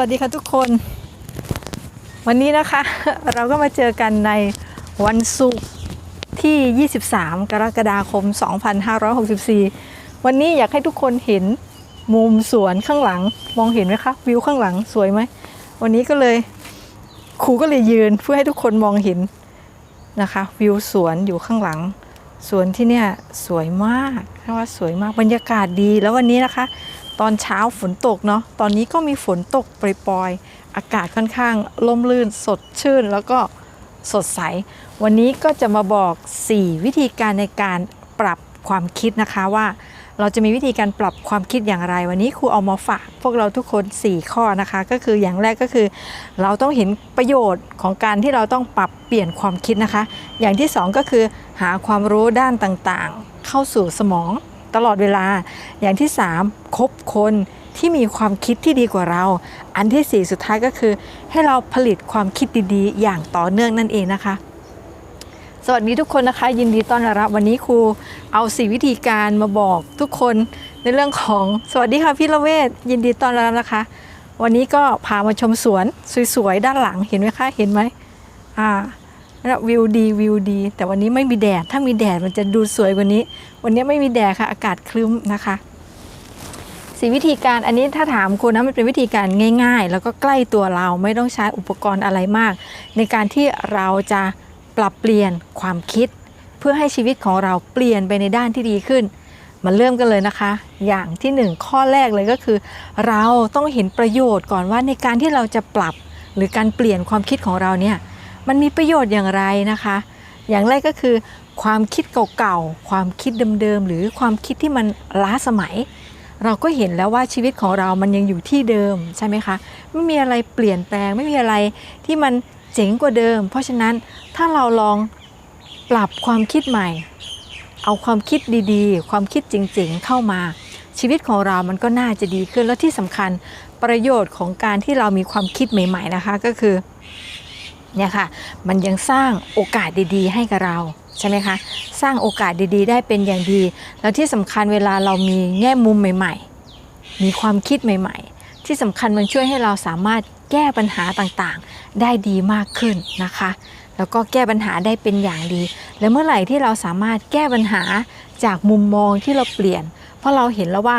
วัสดีค่ะทุกคน วันนี้นะคะ เราก็มาเจอกันในวันศุกร์ที่ 23 กรกฎาคม 2564 วันนี้อยากให้ทุกคนเห็นมุมสวนข้างหลังมองเห็นไหมคะ วิวข้างหลังสวยไหม วันนี้ก็เลยครูก็เลยยืนเพื่อให้ทุกคนมองเห็นนะคะ วิวสวนอยู่ข้างหลัง สวนที่เนี่ยสวยมากเรียกว่าสวยมากบรรยากาศดีแล้ววันนี้นะคะ ตอนเช้าฝนตกเนาะตอนนี้ก็มีฝนตกปรยๆอากาศค่อนข้างล่มลื่นสดชื่น แล้วก็สดใส วันนี้ก็จะมาบอก 4 วิธีการในการปรับความคิดนะคะว่า เราจะมีวิธีการปรับความคิดอย่างไร วันนี้ครูเอามาฝากพวกเราทุกคน 4 ข้อนะคะ ก็คืออย่างแรกก็คือ เราต้องเห็นประโยชน์ของการที่เราต้องปรับเปลี่ยนความคิดนะคะ อย่างที่ 2 ก็คือหาความรู้ด้านต่างๆ เข้าสู่สมอง ตลอดเวลา อย่างที่ 3 คบคนที่มีความคิดที่ดีกว่าเรา อันทีสี่ 4 สุดท้ายก็คือ ให้เราผลิตความคิดดีๆ อย่างต่อเนื่องนั่นเองนะคะ สวัสดีทุกคนนะคะ ยินดีต้อนรับวันนี้ครูเอาสี่วิธีการมาบอกทุกคนในเรื่องของสวัสดีค่ะพี่ละเวศยินดีต้อนรับนะคะ วันนี้ก็พามาชมสวนสวยๆด้านหลังเห็นไหมคะเห็นไหมอ่า แล้ววิวดีวิวดี แต่วันนี้ไม่มีแดด ถ้ามีแดดมันจะดูสวยกว่านี้ วันนี้ไม่มีแดดค่ะ อากาศครึ้มนะคะสีวิธีการอันนี้ถ้าถามคุณนะมันเป็นวิธีการง่าย ๆ แล้วก็ใกล้ตัวเราไม่ต้องใช้อุปกรณ์อะไรมาก ในการที่เราจะปรับเปลี่ยนความคิด เพื่อให้ชีวิตของเราเปลี่ยนไปในด้านที่ดีขึ้นมาเริ่มกันเลยนะคะ อย่างที่หนึ่งข้อแรกเลยก็คือ เราต้องเห็นประโยชน์ก่อนว่าในการที่เราจะปรับหรือการเปลี่ยนความคิดของเราเนี่ย มันมีประโยชน์อย่างไรนะคะ อย่างแรกก็คือความคิดเก่าๆ ความคิดเดิมๆ หรือความคิดที่มันล้าสมัย เราก็เห็นแล้วว่าชีวิตของเรามันยังอยู่ที่เดิมใช่ไหมคะ ไม่มีอะไรเปลี่ยนแปลง ไม่มีอะไรที่มันเจ๋งกว่าเดิม เพราะฉะนั้นถ้าเราลองปรับความคิดใหม่ เอาความคิดดีๆ ความคิดจริงๆ เข้ามา ชีวิตของเรามันก็น่าจะดีขึ้น แล้วที่สำคัญประโยชน์ของการที่เรามีความคิดใหม่ ๆ นะคะ ก็คือ เนี่ยค่ะ มันยังสร้างโอกาสดีๆ ให้กับเราใช่ไหมคะ สร้างโอกาสดีๆ ได้เป็นอย่างดี แล้วที่สำคัญเวลาเรามีแง่มุมใหม่ ๆ มีความคิดใหม่ ๆ ที่สำคัญมันช่วยให้เราสามารถแก้ปัญหาต่างๆ ได้ดีมากขึ้นนะคะ แล้วก็แก้ปัญหาได้เป็นอย่างดี และเมื่อไหร่ที่เราสามารถแก้ปัญหาจากมุมมองที่เราเปลี่ยน เพราะเราเห็นแล้วว่า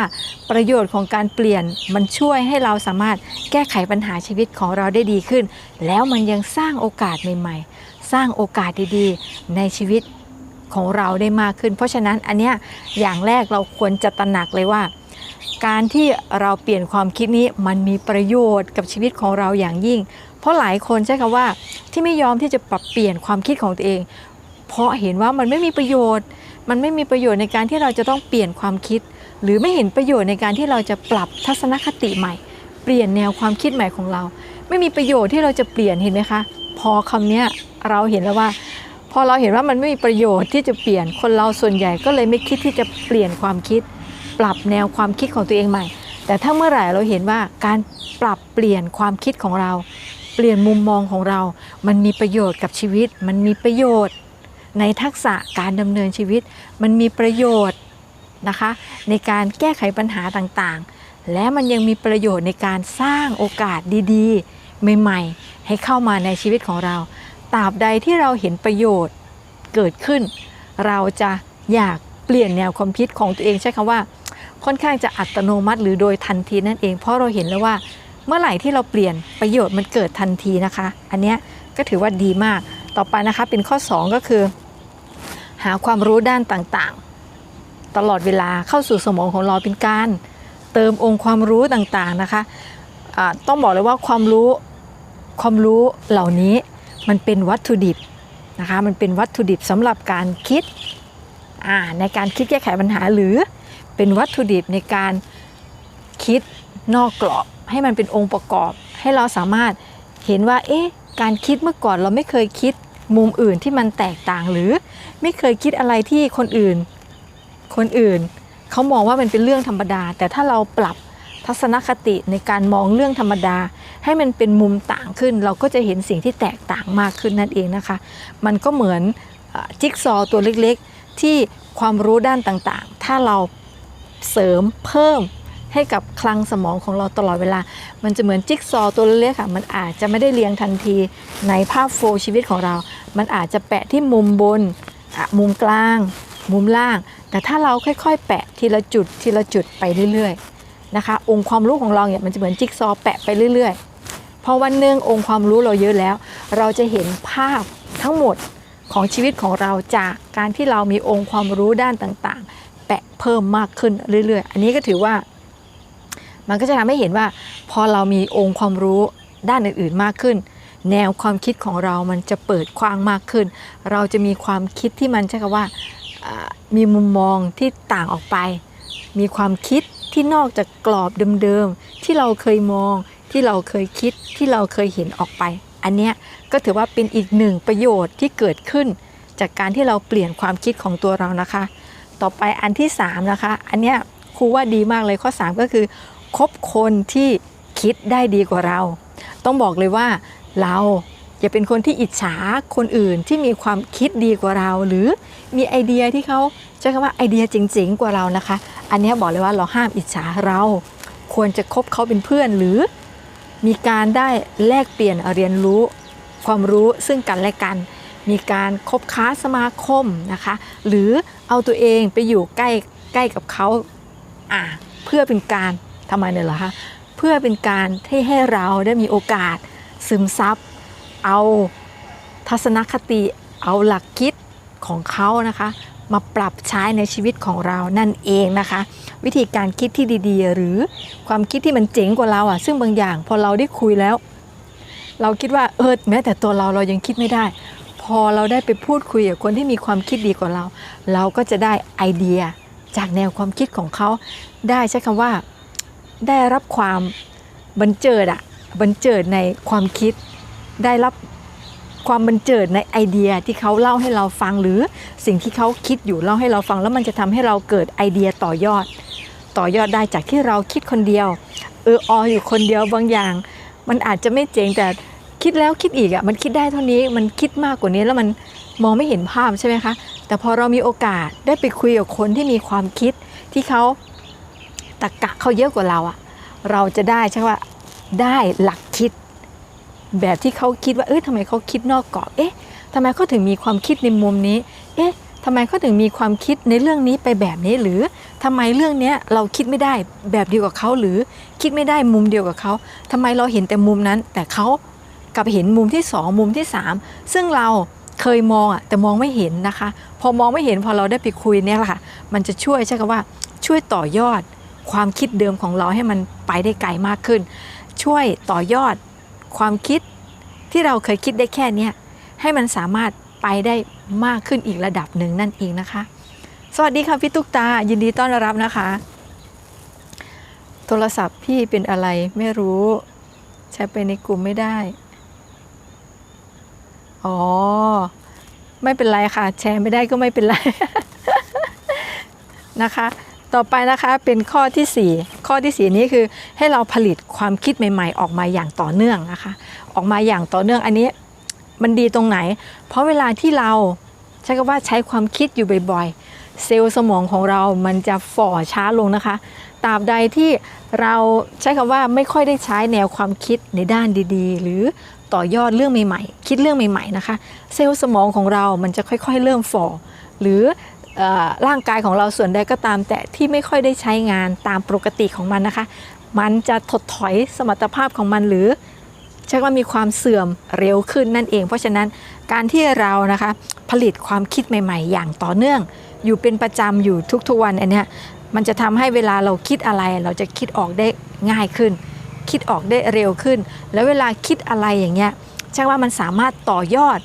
ประโยชน์ของการเปลี่ยนมันช่วยให้เราสามารถแก้ไขปัญหาชีวิตของเราได้ดีขึ้น แล้วมันยังสร้างโอกาสใหม่ๆ สร้างโอกาสดีๆ ในชีวิตของเราได้มากขึ้น เพราะฉะนั้นอันเนี้ยอย่างแรกเราควรจะตระหนักเลยว่า การที่เราเปลี่ยนความคิดนี้มันมีประโยชน์กับชีวิตของเราอย่างยิ่ง เพราะหลายคนใช้คำว่าที่ไม่ยอมที่จะปรับเปลี่ยนความคิดของตัวเอง เพราะเห็นว่ามันไม่มีประโยชน์ มันไม่มีประโยชน์ในการที่เราจะต้องเปลี่ยนความคิด หรือไม่เห็นประโยชน์ในการที่เราจะปรับทัศนคติใหม่ เปลี่ยนแนวความคิดใหม่ของเรา ไม่มีประโยชน์ที่เราจะเปลี่ยนเห็นไหมคะ พอคำเนี้ยเราเห็นแล้วว่า พอเราเห็นว่ามันไม่มีประโยชน์ที่จะเปลี่ยนคนเราส่วนใหญ่ก็เลยไม่คิดที่จะเปลี่ยนความคิด ปรับแนวความคิดของตัวเองใหม่ แต่ถ้าเมื่อไหร่เราเห็นว่าการปรับเปลี่ยนความคิดของเรา เปลี่ยนมุมมองของเรา มันมีประโยชน์กับชีวิต มันมีประโยชน์ ในทักษะการดำเนินชีวิต มันมีประโยชน์ นะคะ ในการแก้ไขปัญหาต่างๆ และมันยังมีประโยชน์ในการสร้างโอกาสดีๆ ใหม่ๆ ให้เข้ามาในชีวิตของเราตราบใดที่เราเห็นประโยชน์เกิดขึ้น เราจะอยากเปลี่ยนแนวความคิดของตัวเองใช้คำว่า ค่อนข้างจะอัตโนมัติ หรือโดยทันทีนั่นเอง เพราะเราเห็นแล้วว่าเมื่อไหร่ที่เราเปลี่ยนประโยชน์มันเกิดทันทีนะคะ อันนี้ก็ถือว่าดีมากต่อไปนะคะเป็นข้อ 2 ก็คือ หาความรู้ด้านต่างๆ ตลอดเวลาเข้าสู่สมองของเราเป็นการ เติมองค์ความรู้ต่างๆนะคะะต้องบอกเลยว่าความรู้ความรู้เหล่านี้มันเป็นวัตถุดิบนะคะมันเป็นวัตถุดิบสำหรับการคิดในการคิดแก้ไขปัญหาหรือเป็นวัตถุดิบในการคิดนอกกรอบ ให้มันเป็นองค์ประกอบ ให้เราสามารถเห็นว่าเอ๊ะการคิดเมื่อก่อนเราไม่เคยคิดมุมอื่นที่มันแตกต่างหรือไม่เคยคิดอะไรที่คนอื่น คนอื่นเขามองว่ามันเป็นเรื่องธรรมดา แต่ถ้าเราปรับทัศนคติในการมองเรื่องธรรมดา ให้มันเป็นมุมต่างขึ้น เราก็จะเห็นสิ่งที่แตกต่างมากขึ้นนั่นเองนะคะ มันก็เหมือนจิ๊กซอว์ตัวเล็กๆ ที่ความรู้ด้านต่างๆ ถ้าเราเสริมเพิ่มให้กับคลังสมองของเราตลอดเวลา มันจะเหมือนจิ๊กซอว์ตัวเล็กๆค่ะ มันอาจจะไม่ได้เรียงทันทีในภาพโฟล์ชีวิตของเรา มันอาจจะแปะที่มุมบน มุมกลาง มุมล่างแต่ถ้าเราค่อยๆ แปะทีละจุดทีละจุดไปเรื่อยๆนะคะ องค์ความรู้ของเราเนี่ยมันจะเหมือนจิ๊กซอแปะไปเรื่อยๆ พอวันหนึ่งองค์ความรู้เราเยอะแล้ว เราจะเห็นภาพทั้งหมดของชีวิตของเราจากการที่เรามีองค์ความรู้ด้านต่างๆ แปะเพิ่มมากขึ้นเรื่อยๆ อันนี้ก็ถือว่า มันก็จะทำให้เห็นว่า พอเรามีองค์ความรู้ด้านอื่นๆมากขึ้น แนวความคิดของเรามันจะเปิดกว้างมากขึ้น เราจะมีความคิดที่มันใช่คำว่า มีมุมมองที่ต่างออกไป มีความคิดที่นอกจากกรอบเดิมๆที่เราเคยมองที่เราเคยคิดที่เราเคยเห็นออกไป อันเนี้ยก็ถือว่าเป็นอีกหนึ่งประโยชน์ที่เกิดขึ้น จากการที่เราเปลี่ยนความคิดของตัวเรานะคะ ต่อไปอันที่3นะคะ อันเนี้ยครูว่าดีมากเลยข้อ 3 ก็คือคบคนที่คิดได้ดีกว่าเรา ต้องบอกเลยว่าเรา อย่าเป็นคนที่อิจฉาคนอื่นที่มีความคิดดีกว่าเรา หรือมีไอเดียที่เขาใช้คำว่าไอเดียเจ๋งๆกว่าเรานะคะ อันนี้บอกเลยว่าเราห้ามอิจฉาเราควรจะคบเขาเป็นเพื่อนหรือมีการได้แลกเปลี่ยนเรียนรู้ความรู้ซึ่งกันและกัน มีการคบค้าสมาคมนะคะ หรือเอาตัวเองไปอยู่ใกล้ใกล้กับเขาอะเพื่อเป็นการทำไมเนี่ยเหรอคะเพื่อเป็นการที่ให้เราได้มีโอกาสซึมซับ เอาทัศนคติเอาหลักคิดของเขานะคะ มาปรับใช้ในชีวิตของเรานั่นเองนะคะ วิธีการคิดที่ดีๆ หรือความคิดที่มันเจ๋งกว่าเราอะ ซึ่งบางอย่างพอเราได้คุยแล้ว เราคิดว่าเออแม้แต่ตัวเราเรายังคิดไม่ได้ พอเราได้ไปพูดคุยกับคนที่มีความคิดดีกว่าเรา เราก็จะได้ไอเดียจากแนวความคิดของเขา ได้ใช้คำว่าได้รับความบันเจิดอะบันเจิดในความคิด ได้รับความบันเจิดในไอเดียที่เขาเล่าให้เราฟังหรือสิ่งที่เขาคิดอยู่เล่าให้เราฟัง แล้วมันจะทำให้เราเกิดไอเดียต่อยอด ต่อยอดได้จากที่เราคิดคนเดียวเอออออยู่คนเดียวบางอย่าง มันอาจจะไม่เจ๋งแต่คิดแล้วคิดอีกอะ่ะมันคิดได้เท่านี้มันคิดมากกว่านี้แล้วมันมองไม่เห็นภาพใช่ไหมคะ แต่พอเรามีโอกาสได้ไปคุยกับคนที่มีความคิดที่เขาตะกะเขาเยอะกว่าเราอะ่ะเราจะได้ใช่ว่าได้หลัก แบบที่เขาคิดว่าเอ้ยทำไมเขาคิดนอกกรอบเอ๊ะทำไมเขาถึงมีความคิดในมุมนี้ เอ๊ะทำไมเขาถึงมีความคิดในเรื่องนี้ไปแบบนี้หรือทำไมเรื่องเนี้ยเราคิดไม่ได้แบบเดียวกับเขาหรือคิดไม่ได้มุมเดียวกับเขาทำไมเราเห็นแต่มุมนั้น แต่เขากลับเห็นมุมที่สองมุมที่สามซึ่งเราเคยมองอะแต่มองไม่เห็นนะคะ พอมองไม่เห็นพอเราได้ไปคุยเนี่ยแหละค่ะมันจะช่วยใช่คำว่าช่วยต่อยอดความคิดเดิมของเราให้มันไปได้ไกลมากขึ้น ช่วยต่อยอด ความคิดที่เราเคยคิดได้แค่เนี้ยให้มันสามารถไปได้มากขึ้นอีกระดับหนึ่งนั่นเองนะคะ สวัสดีค่ะพี่ตุ๊กตา ยินดีต้อนรับนะคะ โทรศัพท์พี่เป็นอะไรไม่รู้ใช้ไปในกลุ่มไม่ได้ อ๋อ ไม่เป็นไรค่ะ แชร์ไม่ได้ก็ไม่เป็นไรนะคะ ต่อไปนะคะเป็นข้อทีสี่4 ข้อทีสี่ 4 นี้คือให้เราผลิตความคิดใหม่ ๆ ออกมาอย่างต่อเนื่องนะคะ ออกมาอย่างต่อเนื่องอันนี้มันดีตรงไหน เพราะเวลาที่เราใช้คำว่าใช้ความคิดอยู่บ่อยๆ เซลล์สมองของเรามันจะฝ่อช้าลงนะคะตราบใดที่เราใช้คำว่าไม่ค่อยได้ใช้แนวความคิดในด้านดีๆ หรือต่อยอดเรื่องใหม่ๆ คิดเรื่องใหม่ๆนะคะ เซลล์สมองของเรามันจะค่อยๆ เริ่มฝ่อหรือเอ่อ ร่างกายของเราส่วนใดก็ตาม แต่ที่ไม่ค่อยได้ใช้งานตามปกติของมันนะคะ มันจะถดถอยสมรรถภาพของมันหรือใช้ว่ามีความเสื่อมเร็วขึ้นนั่นเอง เพราะฉะนั้นการที่เรานะคะผลิตความคิดใหม่ ๆ อย่างต่อเนื่อง อยู่เป็นประจำอยู่ทุกๆวันอันเนี้ยมันจะทำให้เวลาเราคิดอะไร เราจะคิดออกได้ง่ายขึ้น คิดออกได้เร็วขึ้น แล้วเวลาคิดอะไรอย่างเงี้ยช่ว่ามันสามารถต่อยอด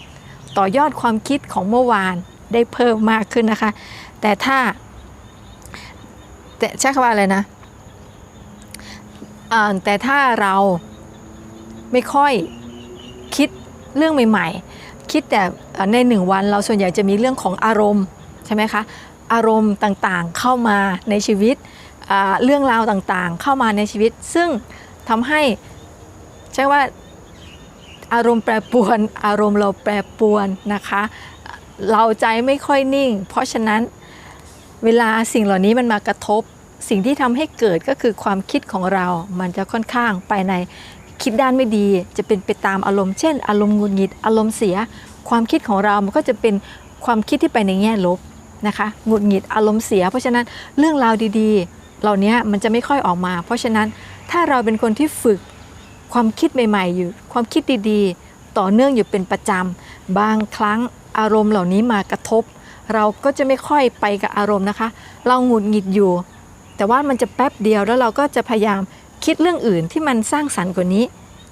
ต่อยอดความคิดของเมื่อวาน ได้เพิ่มมากขึ้นนะคะ แต่ถ้าแต่ใช้คำว่าอะไรนะแต่ถ้าเราไม่ค่อยคิดเรื่องใหม่ ๆ คิดแต่ในหนึ่งวันเราส่วนใหญ่จะมีเรื่องของอารมณ์ใช่ไหมคะอารมณ์ต่างๆเข้ามาในชีวิตเรื่องราวต่างๆ เข้ามาในชีวิต ซึ่งทำให้ใช่ว่าอารมณ์แปรปรวน อารมณ์เราแปรปรวนนะคะ เราใจไม่ค่อยนิ่ง เพราะฉะนั้นเวลาสิ่งเหล่านี้มันมากระทบ สิ่งที่ทำให้เกิดก็คือความคิดของเรา มันจะค่อนข้างไปในคิดด้านไม่ดี จะเป็นไปตามอารมณ์เช่น อารมณ์หงุดหงิดอารมณ์เสีย ความคิดของเรามันก็จะเป็นความคิดที่ไปในแง่ลบนะคะหงุดหงิดอารมณ์เสีย เพราะฉะนั้นเรื่องราวดีๆ เหล่านี้มันจะไม่ค่อยออกมา เพราะฉะนั้นถ้าเราเป็นคนที่ฝึกความคิดใหม่ๆ อยู่ ความคิดดีๆ ต่อเนื่องอยู่เป็นประจำบางครั้ง อารมณ์เหล่านี้มากระทบ เราก็จะไม่ค่อยไปกับอารมณ์นะคะ เราหงุดหงิดอยู่ แต่ว่ามันจะแป๊บเดียวแล้วเราก็จะพยายามคิดเรื่องอื่นที่มันสร้างสรรค์กว่านี้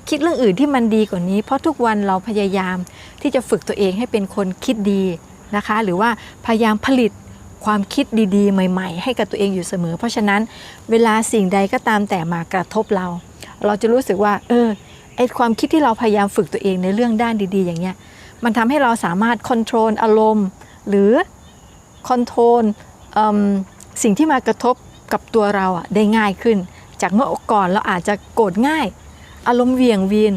คิดเรื่องอื่นที่มันดีกว่านี้ เพราะทุกวันเราพยายามที่จะฝึกตัวเองให้เป็นคนคิดดีนะคะ หรือว่าพยายามผลิตความคิดดีๆ ใหม่ๆ ให้กับตัวเองอยู่เสมอ เพราะฉะนั้นเวลาสิ่งใดก็ตามแต่มากระทบเรา เราจะรู้สึกว่า เออไอความคิดที่เราพยายามฝึกตัวเองในเรื่องด้านดี ๆ อย่างเงี้ย มันทำให้เราสามารถค o n t r o l อารมณ์ หรือคอนโทรลสิ่งที่มากระทบกับตัวเราอะได้ง่ายขึ้น จากเมื่อก่อนเราอาจจะโกรธง่าย อารมณ์เวียงวีน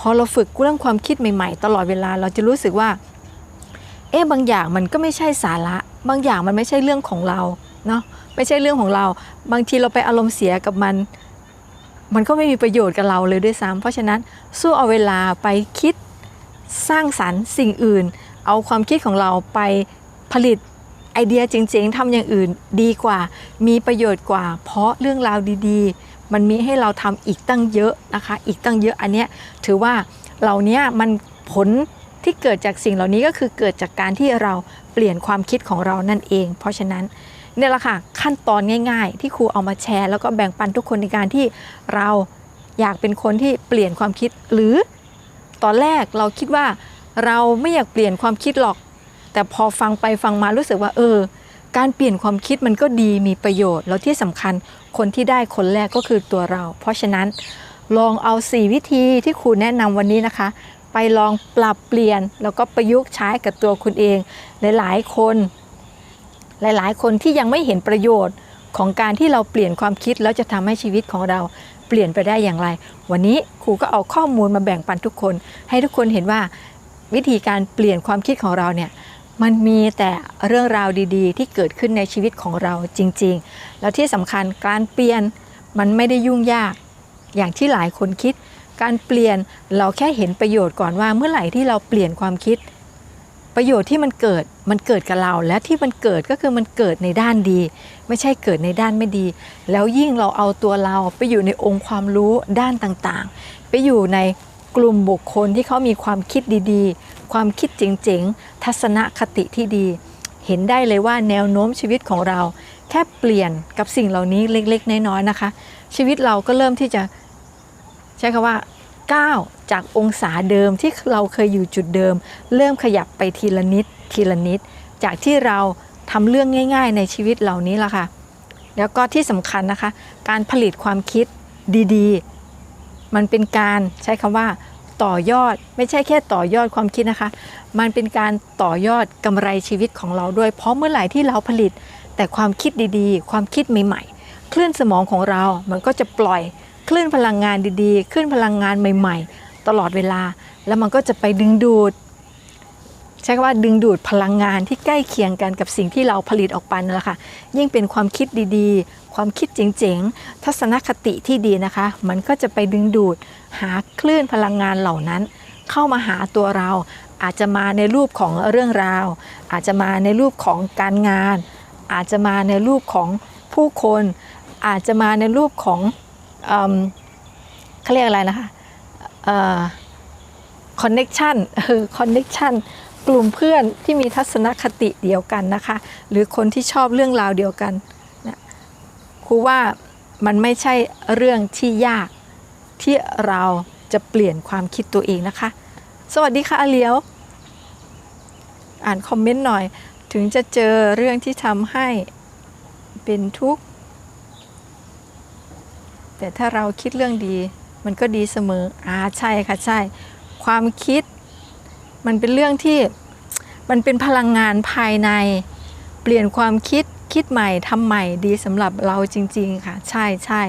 พอเราฝึกเรื่องความคิดใหม่ ๆ ตลอดเวลาเราจะรู้สึกว่า เอ๊ะบางอย่างมันก็ไม่ใช่สาระ บางอย่างมันไม่ใช่เรื่องของเราเนาะไม่ใช่เรื่องของเรา บางทีเราไปอารมณ์เสียกับมัน มันก็ไม่มีประโยชน์กับเราเลยด้วยซ้ำเพราะฉะนั้นสู้เอาเวลาไปคิด สร้างสรรค์สิ่งอื่น เอาความคิดของเราไปผลิตไอเดียเจ๋งๆทำอย่างอื่นดีกว่า มีประโยชน์กว่า เพราะเรื่องราวดีๆ มันมีให้เราทำอีกตั้งเยอะนะคะ อีกตั้งเยอะอันเนี้ยถือว่าเหล่านี้มันผลที่เกิดจากสิ่งเหล่านี้ก็คือเกิดจากการที่เราเปลี่ยนความคิดของเรานั่นเอง เพราะฉะนั้นเนี่ยแหละค่ะขั้นตอนง่าย ๆ ที่ครูเอามาแชร์ แล้วก็แบ่งปันทุกคนในการที่เราอยากเป็นคนที่เปลี่ยนความคิดหรือ ตอนแรกเราคิดว่าเราไม่อยากเปลี่ยนความคิดหรอก แต่พอฟังไปฟังมารู้สึกว่า เออ การเปลี่ยนความคิดมันก็ดีมีประโยชน์ แล้วที่สำคัญคนที่ได้คนแรกก็คือตัวเรา เพราะฉะนั้นลองเอา 4 วิธีที่ครูแนะนำวันนี้นะคะ ไปลองปรับเปลี่ยนแล้วก็ประยุกต์ใช้กับตัวคุณเอง หลายๆ คน หลายๆ คนที่ยังไม่เห็นประโยชน์ของการที่เราเปลี่ยนความคิดแล้วจะทำให้ชีวิตของเรา ปลี่ยนไปได้อย่างไร วันนี้ครูก็เอาข้อมูลมาแบ่งปันทุกคน ให้ทุกคนเห็นว่าวิธีการเปลี่ยนความคิดของเราเนี่ยมันมีแต่เรื่องราวดีๆ ที่เกิดขึ้นในชีวิตของเราจริง ๆ แล้วที่สำคัญการเปลี่ยนมันไม่ได้ยุ่งยาก อย่างที่หลายคนคิด การเปลี่ยนเราแค่เห็นประโยชน์ก่อนว่าเมื่อไหร่ที่เราเปลี่ยนความคิด ประโยชน์ที่มันเกิดมันเกิดกับเรา และที่มันเกิดก็คือมันเกิดในด้านดี ไม่ใช่เกิดในด้านไม่ดี แล้วยิ่งเราเอาตัวเราไปอยู่ในองค์ความรู้ด้านต่างๆ ไปอยู่ในกลุ่มบุคคลที่เขามีความคิดดีๆ ความคิดเจ๋งๆ ทัศนคติที่ดี เห็นได้เลยว่าแนวโน้มชีวิตของเรา แค่เปลี่ยนกับสิ่งเหล่านี้เล็กๆ น้อยๆนะคะ ชีวิตเราก็เริ่มที่จะใช้คำว่า ก้าจากองศาเดิมที่เราเคยอยู่จุดเดิม เริ่มขยับไปทีละนิดทีละนิด จากที่เราทำเรื่องง่าย ๆ ในชีวิตเหล่านี้ละค่ะ แล้วก็ที่สำคัญนะคะ การผลิตความคิดดีๆ มันเป็นการใช้คำว่าต่อยอดไม่ใช่แค่ต่อยอดความคิดนะคะ มันเป็นการต่อยอดกำไรชีวิตของเราด้วย เพราะเมื่อไหร่ที่เราผลิตแต่ความคิดดีๆ ความคิดใหม่ๆ คลื่นสมองของเรา มันก็จะปล่อย คลื่นพลังงานดีๆ คลื่นพลังงานใหม่ๆ ตลอดเวลา แล้วมันก็จะไปดึงดูด ใช้คำว่าดึงดูดพลังงานที่ใกล้เคียงกันกับสิ่งที่เราผลิตออกไปนั่นแหละค่ะ ยิ่งเป็นความคิดดีๆ ความคิดเจ๋งๆ ทัศนคติที่ดีนะคะ มันก็จะไปดึงดูดหาคลื่นพลังงานเหล่านั้น เข้ามาหาตัวเรา อาจจะมาในรูปของเรื่องราว อาจจะมาในรูปของการงาน อาจจะมาในรูปของผู้คน อาจจะมาในรูปของ เขาเรียกอะไรนะคะคอนเน็กชันเออคอนเน็กชันกลุ่มเพื่อนที่มีทัศนคติเดียวกันนะคะ หรือคนที่ชอบเรื่องราวเดียวกันนะครูว่ามันไม่ใช่เรื่องที่ยากที่เราจะเปลี่ยนความคิดตัวเองนะคะ สวัสดีค่ะอาเลียว อ่านคอมเมนต์หน่อย ถึงจะเจอเรื่องที่ทำให้เป็นทุกข์ แต่ถ้าเราคิดเรื่องดี มันก็ดีเสมออ่าใช่ค่ะใช่ ความคิด มันเป็นเรื่องที่มันเป็นพลังงานภายใน เปลี่ยนความคิดคิดใหม่ทำใหม่ดีสำหรับเราจริง ๆ ค่ะ ใช่ใช่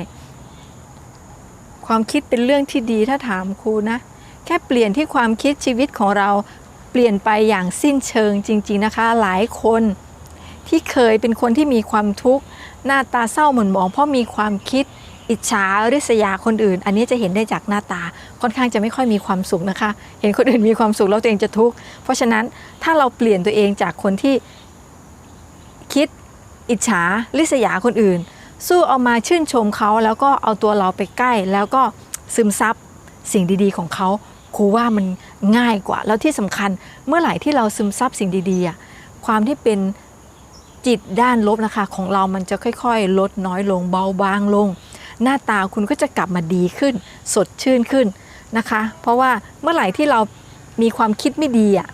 ความคิดเป็นเรื่องที่ดีถ้าถามครูนะ แค่เปลี่ยนที่ความคิดชีวิตของเราเปลี่ยนไปอย่างสิ้นเชิงจริง ๆนะคะ หลายคนที่เคยเป็นคนที่มีความทุกข์หน้าตาเศร้าหม่นหมองเพราะมีความคิด อิจฉาริษยาคนอื่น อันนี้จะเห็นได้จากหน้าตาค่อนข้างจะไม่ค่อยมีความสุขนะคะ เห็นคนอื่นมีความสุขแล้วตัวเองจะทุกข์เพราะฉะนั้นถ้าเราเปลี่ยนตัวเองจากคนที่คิดอิจฉาริษยาคนอื่น สู้เอามาชื่นชมเขาแล้วก็เอาตัวเราไปใกล้ แล้วก็ซึมซับสิ่งดีๆ ของเขาครูว่ามันง่ายกว่า แล้วที่สำคัญเมื่อไหร่ที่เราซึมซับสิ่งดีๆความที่เป็นจิตด้านลบนะคะ ของเรามันจะค่อย ๆ ลดน้อยลงเบาบางลง หน้าตาคุณก็จะกลับมาดีขึ้น สดชื่นขึ้นนะคะ เพราะว่าเมื่อไหร่ที่เรามีความคิดไม่ดีอะ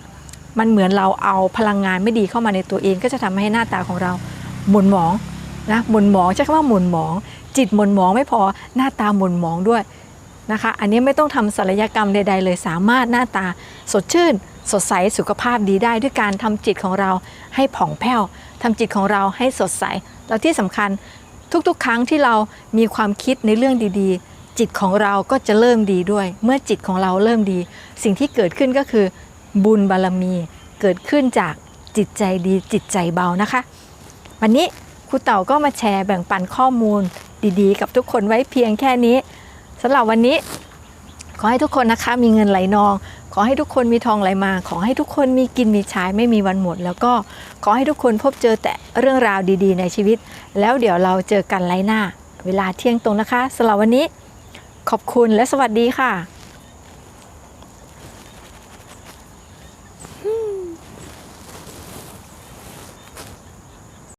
มันเหมือนเราเอาพลังงานไม่ดีเข้ามาในตัวเองก็จะทำให้หน้าตาของเราหม่นหมองนะหม่นหมองใช้คำว่าหม่นหมอง จิตหม่นหมองไม่พอหน้าตาหม่นหมองด้วยนะคะ อันนี้ไม่ต้องทำศัลยกรรมใด ๆ เลยสามารถหน้าตาสดชื่น สดใสสุขภาพดีได้ด้วยการทำจิตของเราให้ผ่องแผ้วทำจิตของเราให้สดใสแล้วที่สำคัญ ทุกๆ ครั้งที่เรามีความคิดในเรื่องดีๆ จิตของเราก็จะเริ่มดีด้วย เมื่อจิตของเราเริ่มดี สิ่งที่เกิดขึ้นก็คือ บุญบารมีเกิดขึ้นจากจิตใจดีจิตใจเบานะคะ วันนี้ครูเต่าก็มาแชร์แบ่งปันข้อมูลดีๆ กับทุกคนไว้เพียงแค่นี้สำหรับวันนี้ ขอให้ทุกคนนะคะมีเงินไหลนอง ขอให้ทุกคนมีทองไหลมา ขอให้ทุกคนมีกินมีใช้ไม่มีวันหมด แล้วก็ขอให้ทุกคนพบเจอแต่เรื่องราวดีๆ ในชีวิต แล้วเดี๋ยวเราเจอกันไลฟ์หน้า เวลาเที่ยงตรงนะคะสำหรับวันนี้ ขอบคุณและสวัสดีค่ะ